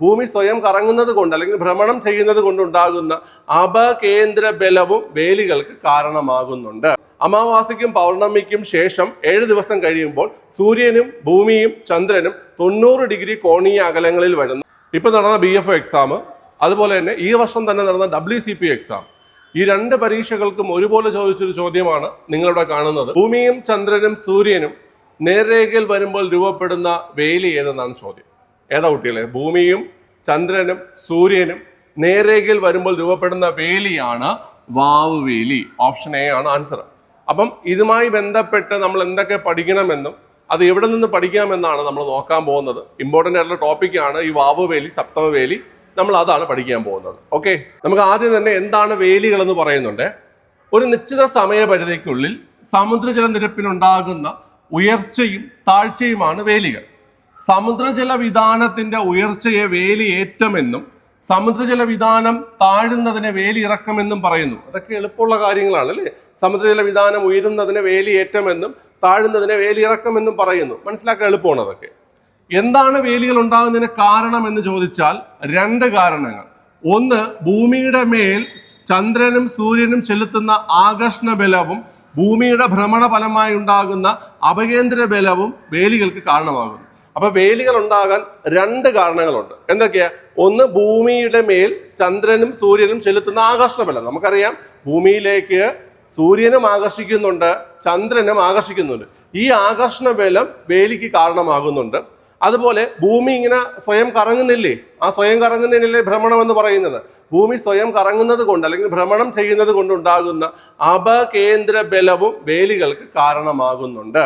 ഭൂമി സ്വയം കറങ്ങുന്നത് കൊണ്ട് അല്ലെങ്കിൽ ഭ്രമണം ചെയ്യുന്നത് കൊണ്ടുണ്ടാകുന്ന അപകേന്ദ്ര ബലവും വേലികൾക്ക് കാരണമാകുന്നുണ്ട്. അമാവാസിക്കും പൗർണമിക്കും ശേഷം ഏഴ് ദിവസം കഴിയുമ്പോൾ സൂര്യനും ഭൂമിയും ചന്ദ്രനും തൊണ്ണൂറ് ഡിഗ്രി കോണീയ അകലങ്ങളിൽ വരുന്നു. ഇപ്പൊ നടന്ന ബി എഫ് എക്സാം അതുപോലെ തന്നെ ഈ വർഷം തന്നെ നടന്ന ഡബ്ല്യു സി പി എക്സാം ഈ രണ്ട് പരീക്ഷകൾക്കും ഒരുപോലെ ചോദിച്ചൊരു ചോദ്യമാണ് നിങ്ങളിവിടെ കാണുന്നത്. ഭൂമിയും ചന്ദ്രനും സൂര്യനും നേർരേഖയിൽ വരുമ്പോൾ രൂപപ്പെടുന്ന വേലി ഏതെന്നാണ് ചോദ്യം. ഏതാ കുട്ടികളെ? ഭൂമിയും ചന്ദ്രനും സൂര്യനും നേരേഖയിൽ വരുമ്പോൾ രൂപപ്പെടുന്ന വേലിയാണ് വാവ് വേലി. ഓപ്ഷൻ എ ആണ് ആൻസർ. അപ്പം ഇതുമായി ബന്ധപ്പെട്ട് നമ്മൾ എന്തൊക്കെ പഠിക്കണമെന്നും അത് എവിടെ നിന്ന് പഠിക്കാമെന്നാണ് നമ്മൾ നോക്കാൻ പോകുന്നത്. ഇമ്പോർട്ടന്റ് ആയിട്ടുള്ള ടോപ്പിക്കാണ് ഈ വാവ് വേലി സപ്തമ വേലി. നമ്മൾ അതാണ് പഠിക്കാൻ പോകുന്നത്. ഓക്കെ നമുക്ക് ആദ്യം തന്നെ എന്താണ് വേലികൾ എന്ന് പറയുന്നുണ്ട്. ഒരു നിശ്ചിത സമയപരിധിക്കുള്ളിൽ സമുദ്രജലനിരപ്പിനുണ്ടാകുന്ന ഉയർച്ചയും താഴ്ചയുമാണ് വേലികൾ. സമുദ്രജല വിധാനത്തിന്റെ ഉയർച്ചയെ വേലിയേറ്റമെന്നും സമുദ്രജല വിധാനം താഴുന്നതിനെ വേലിയിറക്കമെന്നും പറയുന്നു. അതൊക്കെ എളുപ്പമുള്ള കാര്യങ്ങളാണ് അല്ലേ? സമുദ്രജല വിധാനം ഉയരുന്നതിനെ വേലിയേറ്റമെന്നും താഴുന്നതിനെ വേലിയിറക്കമെന്നും പറയുന്നു. മനസ്സിലാക്കാൻ എളുപ്പമാണ് അതൊക്കെ. എന്താണ് വേലികൾ ഉണ്ടാകുന്നതിന് കാരണം എന്ന് ചോദിച്ചാൽ രണ്ട് കാരണങ്ങൾ. ഒന്ന് ഭൂമിയുടെ മേൽ ചന്ദ്രനും സൂര്യനും ചെലുത്തുന്ന ആകർഷണ ബലവും ഭൂമിയുടെ ഭ്രമണ ഫലമായി ഉണ്ടാകുന്ന അപകേന്ദ്ര ബലവും വേലികൾക്ക് കാരണമാകുന്നു. അപ്പൊ വേലികൾ ഉണ്ടാകാൻ രണ്ട് കാരണങ്ങളുണ്ട്. എന്തൊക്കെയാ? ഒന്ന് ഭൂമിയുടെ മേൽ ചന്ദ്രനും സൂര്യനും ചെലുത്തുന്ന ആകർഷണമല്ല നമുക്കറിയാം ഭൂമിയിലേക്ക് സൂര്യനും ആകർഷിക്കുന്നുണ്ട് ചന്ദ്രനും ആകർഷിക്കുന്നുണ്ട്. ഈ ആകർഷണ ബലം വേലിക്ക് കാരണമാകുന്നുണ്ട്. അതുപോലെ ഭൂമി ഇങ്ങനെ സ്വയം കറങ്ങുന്നില്ലേ? ആ സ്വയം കറങ്ങുന്നതിനല്ലേ ഭ്രമണം എന്ന് പറയുന്നത്. ഭൂമി സ്വയം കറങ്ങുന്നത് കൊണ്ട് അല്ലെങ്കിൽ ഭ്രമണം ചെയ്യുന്നത് കൊണ്ടുണ്ടാകുന്ന അപകേന്ദ്ര ബലവും വേലികൾക്ക് കാരണമാകുന്നുണ്ട്.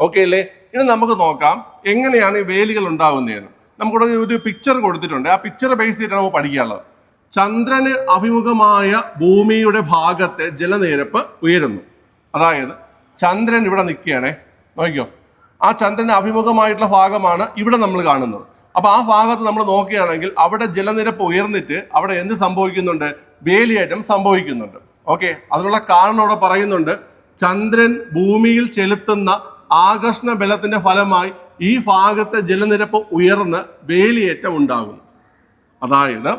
ഓക്കെ അല്ലേ? ഇനി നമുക്ക് നോക്കാം എങ്ങനെയാണ് ഈ വേലികൾ ഉണ്ടാകുന്നതെന്ന്. നമുക്കിവിടെ ഒരു പിക്ചർ കൊടുത്തിട്ടുണ്ട്. ആ പിക്ചർ ബേസ് ചെയ്തിട്ടാണ് നമുക്ക് പഠിക്കാനുള്ളത്. ചന്ദ്രന് അഭിമുഖമായ ഭൂമിയുടെ ഭാഗത്തെ ജലനിരപ്പ് ഉയരുന്നു. അതായത് ചന്ദ്രൻ ഇവിടെ നിൽക്കുകയാണേ. നോക്കിയോ ആ ചന്ദ്രന് അഭിമുഖമായിട്ടുള്ള ഭാഗമാണ് ഇവിടെ നമ്മൾ കാണുന്നത്. അപ്പൊ ആ ഭാഗത്ത് നമ്മൾ നോക്കുകയാണെങ്കിൽ അവിടെ ജലനിരപ്പ് ഉയർന്നിട്ട് അവിടെ എന്ത് സംഭവിക്കുന്നുണ്ട്? വേലിയേറ്റം സംഭവിക്കുന്നുണ്ട്. ഓക്കെ? അതിനുള്ള കാരണം അവിടെ പറയുന്നുണ്ട്. ചന്ദ്രൻ ഭൂമിയിൽ ചെലുത്തുന്ന ആകർഷണ ബലത്തിന്റെ ഫലമായി ഈ ഭാഗത്തെ ജലനിരപ്പ് ഉയർന്ന് വേലിയേറ്റം ഉണ്ടാകുന്നു. അതായത്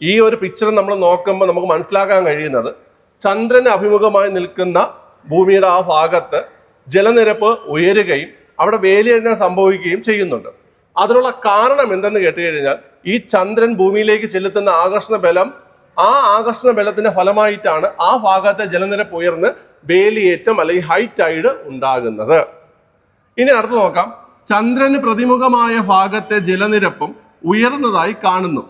ഈ ഒരു പിക്ചർ നമ്മൾ നോക്കുമ്പോൾ നമുക്ക് മനസ്സിലാക്കാൻ കഴിയുന്നത് ചന്ദ്രന് അഭിമുഖമായി നിൽക്കുന്ന ഭൂമിയുടെ ആ ഭാഗത്ത് ജലനിരപ്പ് ഉയരുകയും അവിടെ വേലിയേറ്റം സംഭവിക്കുകയും ചെയ്യുന്നുണ്ട്. അതിനുള്ള കാരണം എന്തെന്ന് കേട്ട് കഴിഞ്ഞാൽ ഈ ചന്ദ്രൻ ഭൂമിയിലേക്ക് ചെലുത്തുന്ന ആകർഷണ ബലം ആ ആകർഷണ ബലത്തിന്റെ ഫലമായിട്ടാണ് ആ ഭാഗത്തെ ജലനിരപ്പ് ഉയർന്ന് വേലിയേറ്റം അല്ലെങ്കിൽ ഹൈ ടൈഡ് ഉണ്ടാകുന്നത്. ഇനി അടുത്ത് നോക്കാം. ചന്ദ്രന് പ്രതിമുഖമായ ഭാഗത്തെ ജലനിരപ്പം ഉയർന്നതായി കാണുന്നു.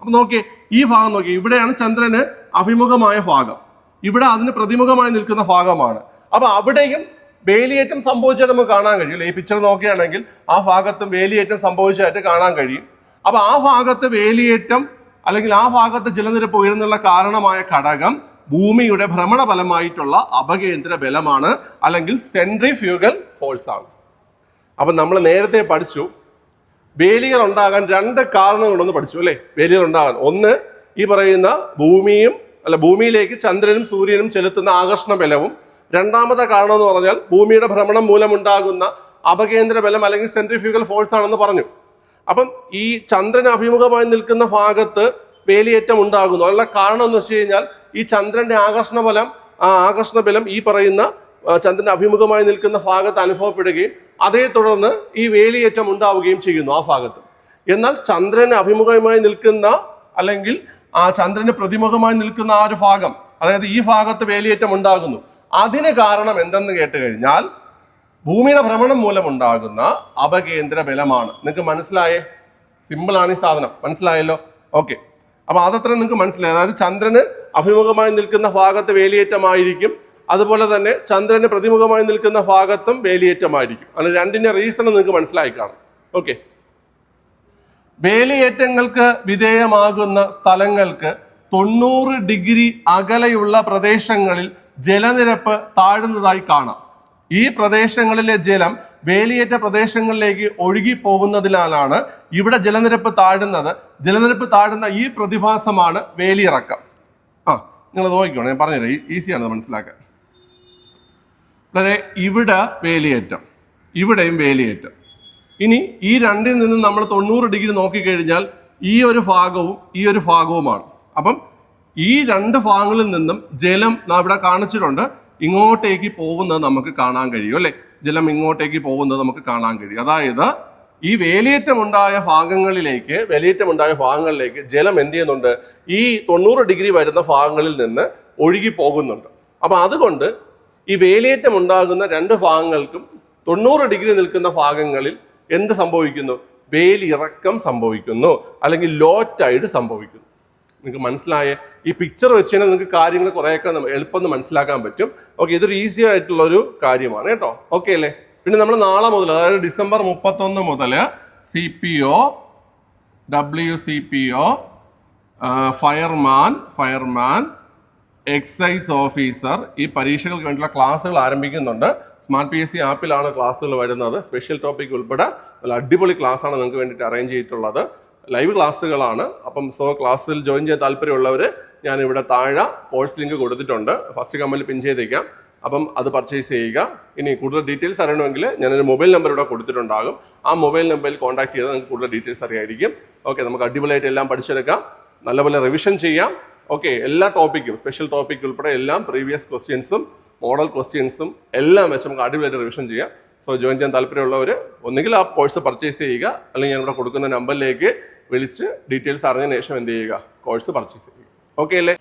അപ്പൊ നോക്കിയേ ഈ ഭാഗം നോക്കി ഇവിടെയാണ് ചന്ദ്രന് അഭിമുഖമായ ഭാഗം. ഇവിടെ അതിന് പ്രതിമുഖമായി നിൽക്കുന്ന ഭാഗമാണ്. അപ്പൊ അവിടെയും വേലിയേറ്റം സംഭവിച്ചാൽ നമുക്ക് കാണാൻ കഴിയും. ഈ പിക്ചർ നോക്കുകയാണെങ്കിൽ ആ ഭാഗത്തും വേലിയേറ്റം സംഭവിച്ചതായിട്ട് കാണാൻ കഴിയും. അപ്പൊ ആ ഭാഗത്ത് വേലിയേറ്റം അല്ലെങ്കിൽ ആ ഭാഗത്ത് ജലനിരപ്പ് ഉയർന്നുള്ള കാരണമായ ഘടകം ഭൂമിയുടെ ഭ്രമണ ഫലമായിട്ടുള്ള അപകേന്ദ്ര ബലമാണ് അല്ലെങ്കിൽ സെൻട്രിഫ്യൂഗൽ ഫോഴ്സ് ആണ്. അപ്പം നമ്മൾ നേരത്തെ പഠിച്ചു വേലികൾ ഉണ്ടാകാൻ രണ്ട് കാരണങ്ങളൊന്ന് പഠിച്ചു അല്ലേ? വേലികൾ ഉണ്ടാകാൻ. ഒന്ന് ഈ പറയുന്ന ഭൂമിയും അല്ല ഭൂമിയിലേക്ക് ചന്ദ്രനും സൂര്യനും ചെലുത്തുന്ന ആകർഷണ ബലവും. രണ്ടാമത്തെ കാരണം എന്ന് പറഞ്ഞാൽ ഭൂമിയുടെ ഭ്രമണം മൂലമുണ്ടാകുന്ന അപകേന്ദ്ര ബലം അല്ലെങ്കിൽ സെൻട്രിഫ്യൂഗൽ ഫോഴ്സ് ആണെന്ന് പറഞ്ഞു. അപ്പം ഈ ചന്ദ്രൻ അഭിമുഖമായി നിൽക്കുന്ന ഭാഗത്ത് വേലിയേറ്റം ഉണ്ടാകുന്നു. അതിനുള്ള കാരണം എന്ന് വെച്ച് കഴിഞ്ഞാൽ ഈ ചന്ദ്രന്റെ ആകർഷണ ബലം ആ ആകർഷണ ബലം ഈ പറയുന്ന ചന്ദ്രന്റെ അഭിമുഖമായി നിൽക്കുന്ന ഭാഗത്ത് അനുഭവപ്പെടുകയും അതേ തുടർന്ന് ഈ വേലിയേറ്റം ഉണ്ടാവുകയും ചെയ്യുന്നു ആ ഭാഗത്ത്. എന്നാൽ ചന്ദ്രന് അഭിമുഖമായി നിൽക്കുന്ന അല്ലെങ്കിൽ ആ ചന്ദ്രന് പ്രതിമുഖമായി നിൽക്കുന്ന ആ ഒരു ഭാഗം അതായത് ഈ ഭാഗത്ത് വേലിയേറ്റം ഉണ്ടാകുന്നു. അതിന് കാരണം എന്തെന്ന് കേട്ട് കഴിഞ്ഞാൽ ഭൂമിയുടെ ഭ്രമണം മൂലമുണ്ടാകുന്ന അപകേന്ദ്ര ബലമാണ്. നിങ്ങൾക്ക് മനസ്സിലായേ? സിമ്പിൾ ആണ് ഈ സാധനം. മനസ്സിലായല്ലോ? ഓക്കെ അപ്പൊ അതത്ര നിങ്ങൾക്ക് മനസ്സിലായി. അതായത് ചന്ദ്രന് അഭിമുഖമായി നിൽക്കുന്ന ഭാഗത്ത് വേലിയേറ്റമായിരിക്കും. അതുപോലെ തന്നെ ചന്ദ്രന് പ്രതിമുഖമായി നിൽക്കുന്ന ഭാഗത്തും വേലിയേറ്റമായിരിക്കും. അങ്ങനെ രണ്ടിന്റെ റീസൺ നിങ്ങൾക്ക് മനസ്സിലായി കാണും. ഓക്കെ വേലിയേറ്റങ്ങൾക്ക് വിധേയമാകുന്ന സ്ഥലങ്ങൾക്ക് തൊണ്ണൂറ് ഡിഗ്രി അകലെയുള്ള പ്രദേശങ്ങളിൽ ജലനിരപ്പ് താഴുന്നതായി കാണാം. ഈ പ്രദേശങ്ങളിലെ ജലം വേലിയേറ്റ പ്രദേശങ്ങളിലേക്ക് ഒഴുകി പോകുന്നതിനാലാണ് ഇവിടെ ജലനിരപ്പ് താഴുന്നത്. ജലനിരപ്പ് താഴുന്ന ഈ പ്രതിഭാസമാണ് വേലിയിറക്കം. ആ നിങ്ങൾ നോക്കിക്കോണം ഞാൻ പറഞ്ഞുതരാം. ഈസിയാണ് മനസ്സിലാക്കാൻ. വളരെ ഇവിടെ വേലിയേറ്റം. ഇവിടെയും വേലിയേറ്റം. ഇനി ഈ രണ്ടിൽ നിന്നും നമ്മൾ തൊണ്ണൂറ് ഡിഗ്രി നോക്കിക്കഴിഞ്ഞാൽ ഈ ഒരു ഭാഗവും ഈ ഒരു ഭാഗവുമാണ്. അപ്പം ഈ രണ്ട് ഭാഗങ്ങളിൽ നിന്നും ജലം ഇവിടെ കാണിച്ചിട്ടുണ്ട്. ഇങ്ങോട്ടേക്ക് പോകുന്നത് നമുക്ക് കാണാൻ കഴിയും അല്ലേ? ജലം ഇങ്ങോട്ടേക്ക് പോകുന്നത് നമുക്ക് കാണാൻ കഴിയും. അതായത് ഈ വേലിയേറ്റമുണ്ടായ ഭാഗങ്ങളിലേക്ക് വേലിയേറ്റമുണ്ടായ ഭാഗങ്ങളിലേക്ക് ജലം എന്ത് ചെയ്യുന്നുണ്ട്? ഈ തൊണ്ണൂറ് ഡിഗ്രി വരുന്ന ഭാഗങ്ങളിൽ നിന്ന് ഒഴുകി പോകുന്നുണ്ട്. അപ്പൊ അതുകൊണ്ട് ഈ വേലിയേറ്റം ഉണ്ടാകുന്ന രണ്ട് ഭാഗങ്ങൾക്കും തൊണ്ണൂറ് ഡിഗ്രി നിൽക്കുന്ന ഭാഗങ്ങളിൽ എന്ത് സംഭവിക്കുന്നു? വേലിറക്കം സംഭവിക്കുന്നു. അല്ലെങ്കിൽ ലോ സംഭവിക്കുന്നു. നിങ്ങൾക്ക് മനസ്സിലായ? ഈ പിക്ചർ വെച്ച് കഴിഞ്ഞാൽ നിങ്ങൾക്ക് കാര്യങ്ങൾ കുറേയൊക്കെ എളുപ്പം മനസ്സിലാക്കാൻ പറ്റും. ഓക്കെ ഇതൊരു ഈസി ആയിട്ടുള്ള ഒരു കാര്യമാണ് കേട്ടോ. ഓക്കെ അല്ലേ? പിന്നെ നമ്മൾ നാളെ മുതൽ അതായത് ഡിസംബർ മുപ്പത്തൊന്ന് മുതൽ C P O W C P O fireman fireman excise officer ഈ പരീക്ഷകൾക്ക് വേണ്ടിയുള്ള ക്ലാസ്സുകൾ ആരംഭിക്കുന്നുണ്ട്. സ്മാർട്ട് പി എസ് സി ആപ്പിലാണ് ക്ലാസ്സുകൾ വരുന്നത്. സ്പെഷ്യൽ ടോപ്പിക് ഉൾപ്പെടെ നല്ല അടിപൊളി ക്ലാസ്സാണ് നിങ്ങൾക്ക് വേണ്ടിയിട്ട് അറേഞ്ച് ചെയ്തിട്ടുള്ളത്. ലൈവ് ക്ലാസ്സുകളാണ്. അപ്പം സോ ക്ലാസ്സിൽ ജോയിൻ ചെയ്യാൻ താല്പര്യമുള്ളവർ ഞാൻ ഇവിടെ താഴെ കോഴ്സ് ലിങ്ക് കൊടുത്തിട്ടുണ്ട്. ഫസ്റ്റ് കമ്മിൽ പിൻ ചെയ്തേക്കാം. അപ്പം അത് പർച്ചേസ് ചെയ്യുക. ഇനി കൂടുതൽ ഡീറ്റെയിൽസ് അറിയണമെങ്കിൽ ഞാനൊരു മൊബൈൽ നമ്പർ ഇവിടെ കൊടുത്തിട്ടുണ്ടാകും. ആ മൊബൈൽ നമ്പറിൽ കോൺടാക്ട് ചെയ്താൽ നിങ്ങൾക്ക് കൂടുതൽ ഡീറ്റെയിൽസ് അറിയായിരിക്കും. ഓക്കെ നമുക്ക് അടിപൊളിയായിട്ട് എല്ലാം പഠിച്ചെടുക്കാം. നല്ലപോലെ റിവിഷൻ ചെയ്യാം. ഓക്കെ എല്ലാ ടോപ്പിക്കും സ്പെഷ്യൽ ടോപ്പിക് ഉൾപ്പെടെ എല്ലാം പ്രീവിയസ് ക്വസ്റ്റ്യൻസും മോഡൽ ക്വസ്റ്റ്യൻസും എല്ലാം വെച്ച് നമുക്ക് അടിപൊളിയായിട്ട് റിവിഷൻ ചെയ്യാം. സോ ജോയിൻ ചെയ്യാൻ താല്പര്യമുള്ളവർ ഒന്നുകിൽ ആ കോഴ്സ് പർച്ചേസ് ചെയ്യുക. അല്ലെങ്കിൽ ഞാൻ ഇവിടെ കൊടുക്കുന്ന നമ്പറിലേക്ക് വിളിച്ച് ഡീറ്റെയിൽസ് അറിഞ്ഞതിന് ശേഷം എന്ത് ചെയ്യുക? കോഴ്സ് പർച്ചേസ് ചെയ്യുക. ഓക്കെ അല്ലേ?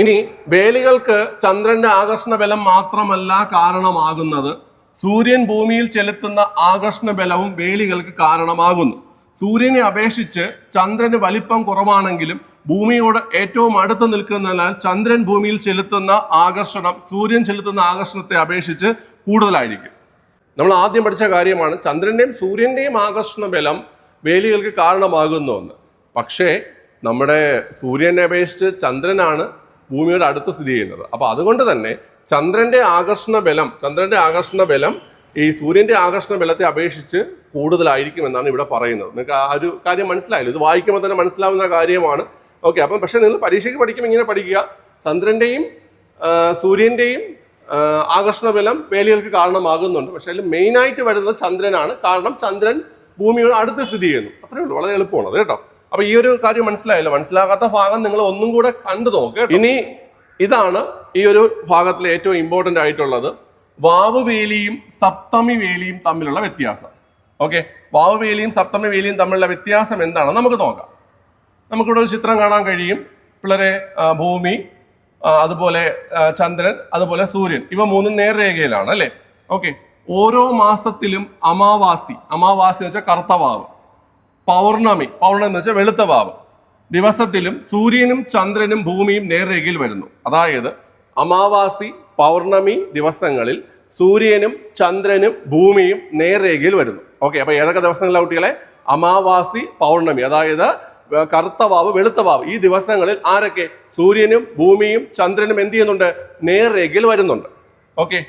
ഇനി വേലികൾക്ക് ചന്ദ്രന്റെ ആകർഷണ ബലം മാത്രമല്ല കാരണമാകുന്നത്. സൂര്യൻ ഭൂമിയിൽ ചെലുത്തുന്ന ആകർഷണ ബലവും വേലികൾക്ക് കാരണമാകുന്നു. സൂര്യനെ അപേക്ഷിച്ച് ചന്ദ്രന് വലിപ്പം കുറവാണെങ്കിലും ഭൂമിയോട് ഏറ്റവും അടുത്ത് നിൽക്കുന്നതിനാൽ ചന്ദ്രൻ ഭൂമിയിൽ ചെലുത്തുന്ന ആകർഷണം സൂര്യൻ ചെലുത്തുന്ന ആകർഷണത്തെ അപേക്ഷിച്ച് കൂടുതലായിരിക്കും. നമ്മൾ ആദ്യം പഠിച്ച കാര്യമാണ് ചന്ദ്രന്റെയും സൂര്യന്റെയും ആകർഷണ ബലം വേലികൾക്ക് കാരണമാകുന്നു എന്ന്. പക്ഷേ നമ്മുടെ സൂര്യനെ അപേക്ഷിച്ച് ചന്ദ്രനാണ് ഭൂമിയുടെ അടുത്ത് സ്ഥിതി ചെയ്യുന്നത്. അപ്പൊ അതുകൊണ്ട് തന്നെ ചന്ദ്രന്റെ ആകർഷണ ബലം ചന്ദ്രന്റെ ആകർഷണ ബലം ഈ സൂര്യന്റെ ആകർഷണ ബലത്തെ അപേക്ഷിച്ച് കൂടുതലായിരിക്കും എന്നാണ് ഇവിടെ പറയുന്നത്. നിങ്ങൾക്ക് ആ ഒരു കാര്യം മനസ്സിലായല്ലോ? ഇത് വായിക്കുമ്പോൾ തന്നെ മനസ്സിലാവുന്ന കാര്യമാണ്. ഓക്കെ അപ്പം പക്ഷേ നിങ്ങൾ പരീക്ഷയ്ക്ക് പഠിക്കുമ്പോൾ ഇങ്ങനെ പഠിക്കുക. ചന്ദ്രന്റെയും സൂര്യന്റെയും ആകർഷണ ബലം വേലികൾക്ക് കാരണമാകുന്നുണ്ട്. പക്ഷേ അതിൽ മെയിനായിട്ട് വരുന്നത് ചന്ദ്രനാണ്. കാരണം ചന്ദ്രൻ ഭൂമിയോട് അടുത്ത് സ്ഥിതി ചെയ്യുന്നു. അത്രയേ ഉള്ളൂ. വളരെ എളുപ്പമാണ്. അത് കേട്ടോ? അപ്പൊ ഈ ഒരു കാര്യം മനസ്സിലായല്ലോ? മനസ്സിലാകാത്ത ഭാഗം നിങ്ങൾ ഒന്നും കൂടെ കണ്ടു നോക്കുക ഇനി ഇതാണ് ഈ ഒരു ഭാഗത്തിലെ ഏറ്റവും ഇമ്പോർട്ടന്റ് ആയിട്ടുള്ളത്. വാവ് വേലിയും സപ്തമി വേലിയും തമ്മിലുള്ള വ്യത്യാസം. ഓക്കെ വാവ് വേലിയും സപ്തമി വേലിയും തമ്മിലുള്ള വ്യത്യാസം എന്താണെന്ന് നമുക്ക് നോക്കാം. നമുക്കിവിടെ ഒരു ചിത്രം കാണാൻ കഴിയും. പിള്ളേരെ ഭൂമി അതുപോലെ ചന്ദ്രൻ അതുപോലെ സൂര്യൻ. ഇവ മൂന്നും നേർരേഖയിലാണ് അല്ലേ? ഓക്കെ ഓരോ മാസത്തിലും അമാവാസി. അമാവാസി എന്ന് വെച്ചാൽ കറുത്ത വാവ് പൗർണമി. പൗർണമി എന്ന് വെച്ചാൽ വെളുത്ത വാവ് ദിവസത്തിലും സൂര്യനും ചന്ദ്രനും ഭൂമിയും നേർരേഖയിൽ വരുന്നു. അതായത് അമാവാസി പൗർണമി ദിവസങ്ങളിൽ സൂര്യനും ചന്ദ്രനും ഭൂമിയും നേർരേഖയിൽ വരുന്നു. ഓക്കെ അപ്പൊ ഏതൊക്കെ ദിവസങ്ങളിലെ കുട്ടികളെ? അമാവാസി പൗർണമി. അതായത് കറുത്ത വാവ് വെളുത്ത വാവ് ഈ ദിവസങ്ങളിൽ ആരൊക്കെ? സൂര്യനും ഭൂമിയും ചന്ദ്രനും എന്ത് ചെയ്യുന്നുണ്ട്? നേർരേഖയിൽ വരുന്നുണ്ട്. ഓക്കെ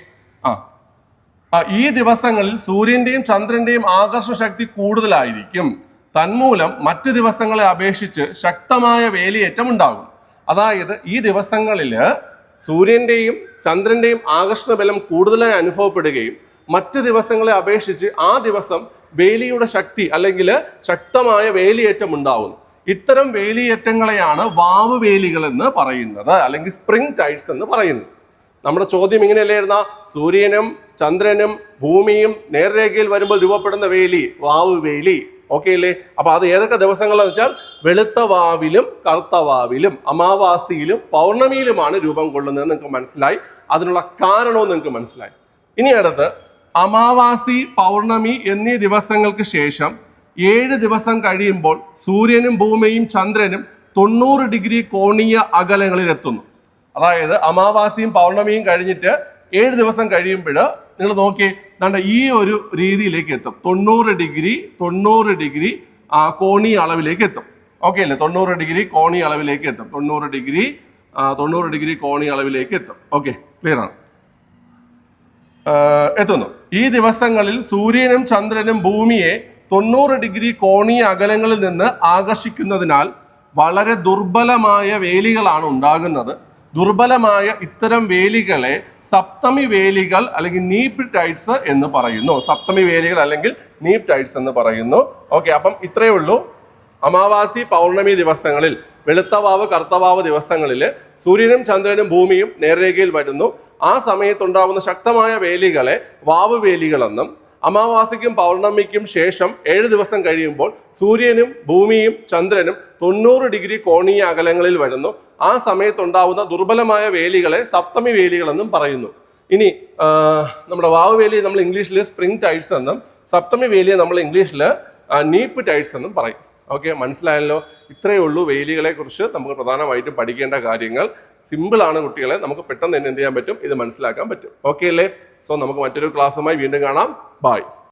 ആ, ഈ ദിവസങ്ങളിൽ സൂര്യന്റെയും ചന്ദ്രന്റെയും ആകർഷണ ശക്തി കൂടുതലായിരിക്കും. തന്മൂലം മറ്റു ദിവസങ്ങളെ അപേക്ഷിച്ച് ശക്തമായ വേലിയേറ്റം ഉണ്ടാകും. അതായത് ഈ ദിവസങ്ങളിൽ സൂര്യന്റെയും ചന്ദ്രന്റെയും ആകർഷണ ബലം കൂടുതലായി അനുഭവപ്പെടുകയും മറ്റു ദിവസങ്ങളെ അപേക്ഷിച്ച് ആ ദിവസം വേലിയുടെ ശക്തി അല്ലെങ്കിൽ ശക്തമായ വേലിയേറ്റം ഉണ്ടാകുന്നു. ഇത്തരം വേലിയേറ്റങ്ങളെയാണ് വാവ് വേലികൾ എന്ന് പറയുന്നത് അല്ലെങ്കിൽ സ്പ്രിംഗ് ടൈഡ്സ് എന്ന് പറയുന്നത്. നമ്മുടെ ചോദ്യം ഇങ്ങനെയല്ലായിരുന്ന സൂര്യനും ചന്ദ്രനും ഭൂമിയും നേർരേഖയിൽ വരുമ്പോൾ രൂപപ്പെടുന്ന വേലി വാവ് വേലി. ഓക്കെ അല്ലേ? അപ്പൊ അത് ഏതൊക്കെ ദിവസങ്ങളെന്ന് വെച്ചാൽ വെളുത്ത വാവിലും കറുത്ത വാവിലും അമാവാസിയിലും പൗർണമിയിലുമാണ് രൂപം കൊള്ളുന്നത് നിങ്ങൾക്ക് മനസ്സിലായി. അതിനുള്ള കാരണവും നിങ്ങൾക്ക് മനസ്സിലായി. ഇനി അടുത്ത് അമാവാസി പൗർണമി എന്നീ ദിവസങ്ങൾക്ക് ശേഷം ഏഴ് ദിവസം കഴിയുമ്പോൾ സൂര്യനും ഭൂമിയും ചന്ദ്രനും തൊണ്ണൂറ് ഡിഗ്രി കോണീയ അകലങ്ങളിൽ എത്തുന്നു. അതായത് അമാവാസിയും പൗർണമിയും കഴിഞ്ഞിട്ട് ഏഴ് ദിവസം കഴിയുമ്പോൾ നിങ്ങൾ നോക്കി ദാണ്ട ഈ ഒരു രീതിയിലേക്ക് എത്തും. തൊണ്ണൂറ് ഡിഗ്രി തൊണ്ണൂറ് ഡിഗ്രി കോണി അളവിലേക്ക് എത്തും. ഓക്കെ അല്ലേ? തൊണ്ണൂറ് ഡിഗ്രി കോണി അളവിലേക്ക് എത്തും. തൊണ്ണൂറ് ഡിഗ്രി തൊണ്ണൂറ് ഡിഗ്രി കോണി അളവിലേക്ക് എത്തും. ഓക്കെ ക്ലിയർ ആണ്. എത്തുന്നു. ഈ ദിവസങ്ങളിൽ സൂര്യനും ചന്ദ്രനും ഭൂമിയെ തൊണ്ണൂറ് ഡിഗ്രി കോണി അകലങ്ങളിൽ നിന്ന് ആകർഷിക്കുന്നതിനാൽ വളരെ ദുർബലമായ വേലികളാണ് ഉണ്ടാകുന്നത്. ദുർബലമായ ഇത്തരം വേലികളെ സപ്തമി വേലികൾ അല്ലെങ്കിൽ നീപ് ടൈഡ്സ് എന്ന് പറയുന്നു. സപ്തമി വേലികൾ അല്ലെങ്കിൽ നീപ് ടൈഡ്സ് എന്ന് പറയുന്നു. ഓക്കെ അപ്പം ഇത്രയേ ഉള്ളൂ. അമാവാസി പൗർണമി ദിവസങ്ങളിൽ വെളുത്തവാവ് കറുത്തവാവ് ദിവസങ്ങളിൽ സൂര്യനും ചന്ദ്രനും ഭൂമിയും നേർരേഖയിൽ വരുന്നു. ആ സമയത്തുണ്ടാവുന്ന ശക്തമായ വേലികളെ വാവ് വേലികളെന്നും അമാവാസിക്കും പൗർണമിക്കും ശേഷം ഏഴ് ദിവസം കഴിയുമ്പോൾ സൂര്യനും ഭൂമിയും ചന്ദ്രനും തൊണ്ണൂറ് ഡിഗ്രി കോണീയ അകലങ്ങളിൽ വരുന്നു. ആ സമയത്തുണ്ടാവുന്ന ദുർബലമായ വേലികളെ സപ്തമി വേലികളെന്നും പറയുന്നു. ഇനി നമ്മുടെ വാവ് വേലി നമ്മൾ ഇംഗ്ലീഷിൽ സ്പ്രിംഗ് ടൈഡ്സ് എന്നും സപ്തമി വേലിയെ നമ്മൾ ഇംഗ്ലീഷിൽ നീപ്പ് ടൈഡ്സ് എന്നും പറയും. ഓക്കെ മനസ്സിലായല്ലോ? ഇത്രയേ ഉള്ളൂ വേലികളെ കുറിച്ച് നമുക്ക് പ്രധാനമായിട്ടും പഠിക്കേണ്ട കാര്യങ്ങൾ. സിമ്പിളാണ് കുട്ടികളെ. നമുക്ക് പെട്ടെന്ന് തന്നെ എന്ത് ചെയ്യാൻ പറ്റും? ഇത് മനസ്സിലാക്കാൻ പറ്റും. ഓക്കെ അല്ലേ? സോ നമുക്ക് മറ്റൊരു ക്ലാസ്സുമായി വീണ്ടും കാണാം. ബൈ